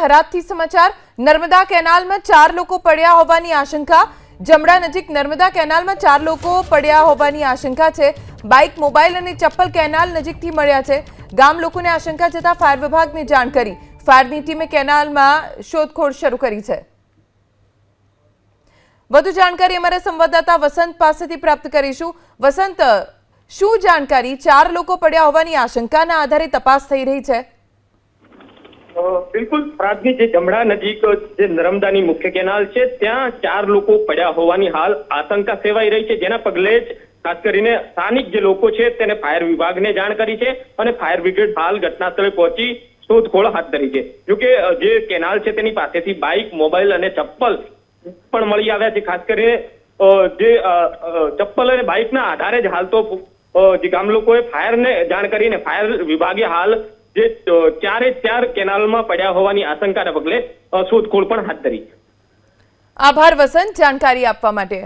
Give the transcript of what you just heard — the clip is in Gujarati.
થરાદથી સમાચાર. નર્મદા કેનાલમાં ચાર લોકો પડ્યા હોવાની આશંકા. જમડા નજીક નર્મદા કેનાલમાં ચાર લોકો પડ્યા હોવાની આશંકા છે. બાઇક મોબાઈલ અને ચપ્પલ કેનાલ નજીકથી મળ્યા છે. ગામ લોકોને આશંકા જતા ફાયર વિભાગને જાણ કરી. ફાયરની ટીમે કેનાલમાં શોધખોળ શરૂ કરી છે. વધુ જાણકારી અમારા સંવાદદાતા વસંત પાસેથી પ્રાપ્ત કરીશું. વસંત, શું જાણકારી? ચાર લોકો પડ્યા હોવાની આશંકાના આધારે તપાસ થઈ રહી છે. બિલકુલ પ્રાગની જે જમણા નજીક જે નર્મદાની મુખ્ય કેનાલ છે, ત્યાં ચાર લોકો પડ્યા હોવાની હાલ આશંકા સેવાઈ રહી છે. જેના પગલે જ ખાસ કરીને સ્થાનિક જે લોકો છે, તેને ફાયર વિભાગને જાણ કરી છે અને ફાયર બ્રિગેડ હાલ ઘટના સ્થળે પહોંચી શોધખોળ હાથ ધરી છે. જોકે જે કેનાલ છે તેની પાસેથી બાઇક, મોબાઈલ અને ચપ્પલ પણ મળી આવ્યા છે. ખાસ કરીને જે ચપ્પલ અને બાઇકના આધારે જ હાલ તો જે ગામ લોકોએ ફાયરને જાણ કરીને ફાયર વિભાગે હાલ જે ચારે ચાર કેનાલમાં પડ્યા હોવાની આશંકાના પગલે શોધખોળ પણ હાથ ધરી. આભાર વસંત, જાણકારી આપવા માટે.